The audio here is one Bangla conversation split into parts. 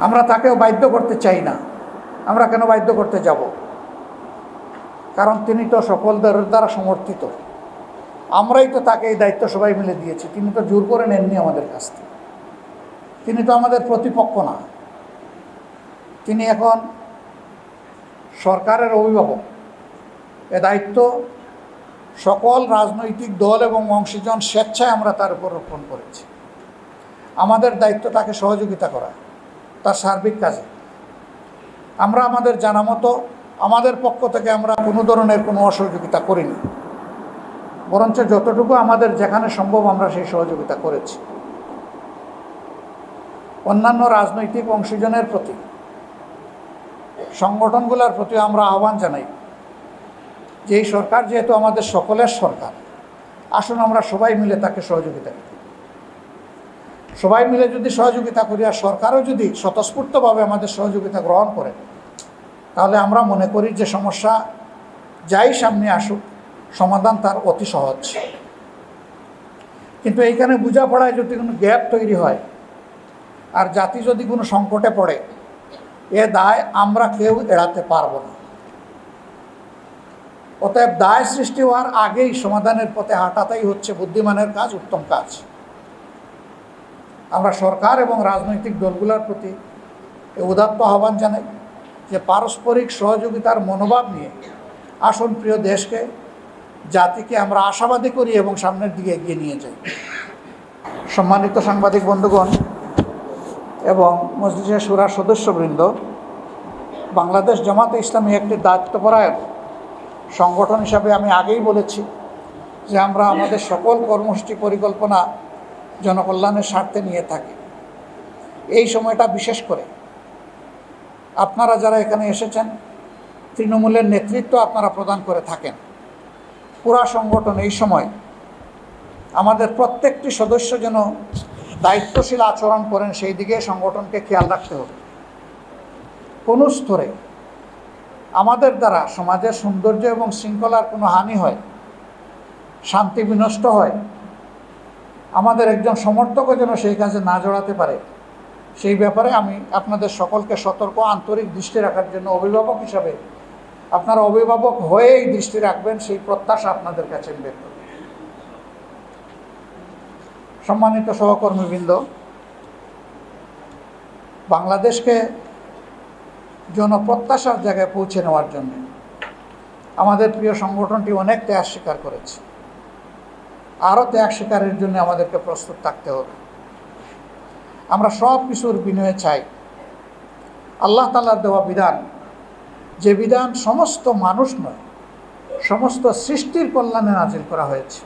আমরা তাকেও বাধ্য করতে চাই না। আমরা কেন বাধ্য করতে যাব? কারণ তিনি তো সকলদের দ্বারা সমর্থিত। আমরাই তো তাকে এই দায়িত্ব সবাই মিলে দিয়েছি। তিনি তো জোর করে নেননি আমাদের কাছ থেকে। তিনি তো আমাদের প্রতিপক্ষ না। তিনি এখন সরকারের অভিভাবক। এ দায়িত্ব সকল রাজনৈতিক দল এবং অংশীজন স্বেচ্ছায় আমরা তার উপর রোপণ করেছি। আমাদের দায়িত্ব তাকে সহযোগিতা করা। তার সার্বিক কাজে। আমরা আমাদের জানা মতো আমাদের পক্ষ থেকে আমরা কোনো ধরনের কোনো অসহযোগিতা করিনি। বরঞ্চ যতটুকু আমাদের যেখানে সম্ভব আমরা সেই সহযোগিতা করেছি। অন্যান্য রাজনৈতিক অংশীজনের প্রতি, সংগঠনগুলোর প্রতি আমরা আহ্বান জানাই যে এই সরকার যেহেতু আমাদের সকলের সরকার, আসুন আমরা সবাই মিলে তাকে সহযোগিতা করি। সবাই মিলে যদি সহযোগিতা করি আর সরকারও যদি স্বতঃস্ফূর্তভাবে আমাদের সহযোগিতা গ্রহণ করে, তাহলে আমরা মনে করি যে সমস্যা যাই সামনে আসুক, সমাধান তার অতি সহজ। কিন্তু এইখানে বোঝাপড়ায় যদি কোনো গ্যাপ তৈরি হয়, আর জাতি যদি কোনো সংকটে পড়ে, এ দায় আমরা কেউ এড়াতে পারব না। অতএব দায় সৃষ্টি হওয়ার আগেই সমাধানের পথে হাঁটাটাই হচ্ছে বুদ্ধিমানের কাজ, উত্তম কাজ। আমরা সরকার এবং রাজনৈতিক দলগুলোর প্রতি উদাত্ত আহ্বান জানাই যে পারস্পরিক সহযোগিতার মনোভাব নিয়ে আসন প্রিয় দেশকে, জাতিকে আমরা আশাবাদী করি এবং সামনের দিকে এগিয়ে নিয়ে যাই। সম্মানিত সাংবাদিক বন্ধুগণ এবং মসজিদের সুরার সদস্যবৃন্দ, বাংলাদেশ জামাতে ইসলামী একটি দায়িত্বপরায়ণ সংগঠন হিসাবে আমি আগেই বলেছি যে আমরা আমাদের সকল কর্মসূচি পরিকল্পনা জনকল্যাণের স্বার্থে নিয়ে থাকে। এই সময়টা বিশেষ করে। আপনারা যারা এখানে এসেছেন, তৃণমূলের নেতৃত্ব আপনারা প্রদান করে থাকেন। পুরা সংগঠন এই সময় আমাদের প্রত্যেকটি সদস্য যেন দায়িত্বশীল আচরণ করেন, সেই দিকে সংগঠনকে খেয়াল রাখতে হবে। কোনো স্তরে আমাদের দ্বারা সমাজের সৌন্দর্য এবং শৃঙ্খলার কোনো হানি হয়, শান্তি বিনষ্ট হয় আমাদের একজন সমর্থকও যেন সেই কাজে না জড়াতে পারে। সেই ব্যাপারে আমি আপনাদের সকলকে সতর্ক, আন্তরিক দৃষ্টি রাখার জন্য অভিভাবক হিসাবে আপনারা অভিভাবক হয়েই দৃষ্টি রাখবেন, সেই প্রত্যাশা আপনাদের কাছে ব্যক্ত। সম্মানিত সহকর্মীবৃন্দ, বাংলাদেশকে জনপ্রত্যাশার জায়গায় পৌঁছে নেওয়ার জন্য আমাদের প্রিয় সংগঠনটি অনেক ত্যাগ স্বীকার করেছে। আরও ত্যাগ শিকারের জন্য আমাদেরকে প্রস্তুত থাকতে হবে। আমরা সব কিছুর বিনয়ে চাই। আল্লাহ তালার দেওয়া বিধান, যে বিধান সমস্ত মানুষ নয়, সমস্ত সৃষ্টির কল্যাণে নাজিল করা হয়েছে।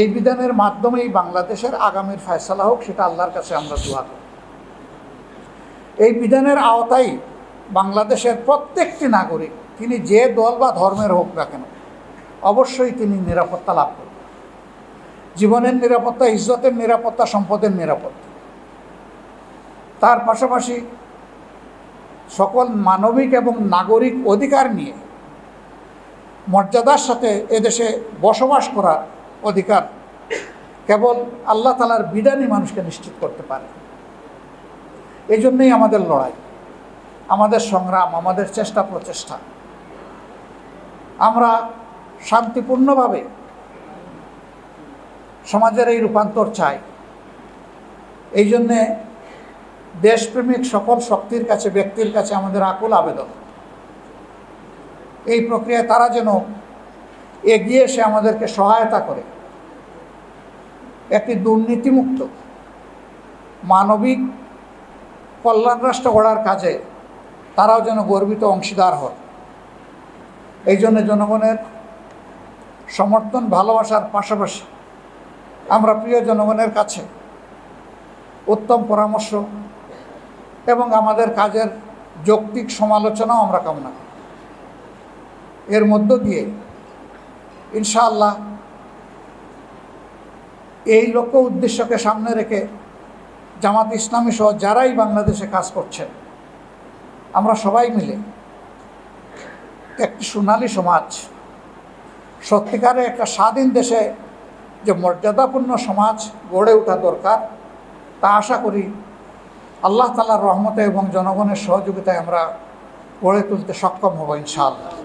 এই বিধানের মাধ্যমেই বাংলাদেশের আগামীর ফয়সালা হোক, সেটা আল্লাহর কাছে আমরা দোয়া করি। এই বিধানের আওতায় বাংলাদেশের প্রত্যেকটি নাগরিক, তিনি যে দল বা ধর্মের হোক না কেন, অবশ্যই তিনি নিরাপত্তা লাভ করবেন। জীবনের নিরাপত্তা, ইজ্জতের নিরাপত্তা, সম্পদের নিরাপত্তা। তার পাশাপাশি সকল মানবিক এবং নাগরিক অধিকার নিয়ে মর্যাদার সাথে এদেশে বসবাস করার অধিকার কেবল আল্লাহ তালার বিধানই মানুষকে নিশ্চিত করতে পারে। এই জন্যই আমাদের লড়াই, আমাদের সংগ্রাম, আমাদের চেষ্টা প্রচেষ্টা আমরা শান্তিপূর্ণভাবে সমাজের এই রূপান্তর চাই। এই জন্যে দেশপ্রেমিক সকল শক্তির কাছে, ব্যক্তির কাছে আমাদের আকুল আবেদন। এই প্রক্রিয়ায় তারা যেন এগিয়ে এসে আমাদেরকে সহায়তা করে। একটি দুর্নীতিমুক্ত, মানবিক কল্যাণ রাষ্ট্র গড়ার কাজে তারাও যেন গর্বিত অংশীদার হয় এই জন্য জনগণের সমর্থন, ভালোবাসার পাশাপাশি আমরা প্রিয় জনগণের কাছে উত্তম পরামর্শ এবং আমাদের কাজের যৌক্তিক সমালোচনাও আমরা কামনা করি। এর মধ্য দিয়ে ইনশাআল্লাহ এই লক্ষ্য উদ্দেশ্যকে সামনে রেখে জামাত ইসলামী সহ যারাই বাংলাদেশে কাজ করছেন, আমরা সবাই মিলে একটি সোনালী সমাজ, সত্যিকারে একটা স্বাধীন দেশে যে মর্যাদাপূর্ণ সমাজ গড়ে ওঠা দরকার, তা আশা করি আল্লাহ তালার রহমতে এবং জনগণের সহযোগিতায় আমরা গড়ে তুলতে সক্ষম হব ইনশাআল্লাহ।